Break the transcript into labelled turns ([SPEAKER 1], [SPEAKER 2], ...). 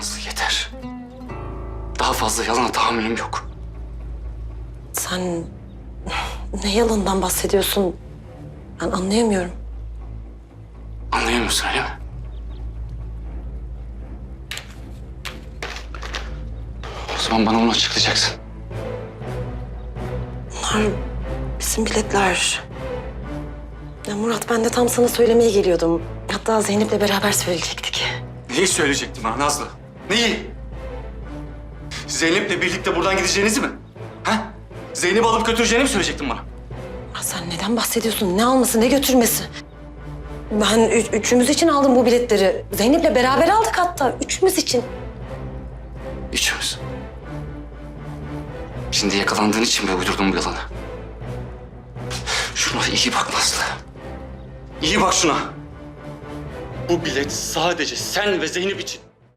[SPEAKER 1] Nazlı yeter. Daha fazla yalana tahammülüm yok.
[SPEAKER 2] Sen ne yalandan bahsediyorsun? Ben anlayamıyorum.
[SPEAKER 1] Anlayamıyorsun öyle mi? O zaman bana onu açıklayacaksın.
[SPEAKER 2] Bunlar bizim biletler. Ya Murat ben de tam sana söylemeye geliyordum. Hatta Zeynep'le beraber söyleyecektik.
[SPEAKER 1] Neyi söyleyecektim ha Nazlı? Neyi? Zeynep'le birlikte buradan gideceğinizi mi? Ha? Zeynep'i alıp götüreceğini mi söyleyecektin bana?
[SPEAKER 2] Ya sen neden bahsediyorsun? Ne alması, ne götürmesi? Ben üç- üçümüz için aldım bu biletleri. Zeynep'le beraber aldık hatta. Üçümüz için.
[SPEAKER 1] Üçümüz. Şimdi yakalandığın için mi uydurdun bu yalanı? Şuna iyi bak Nazlı. İyi bak şuna. Bu bilet sadece sen ve Zeynep için.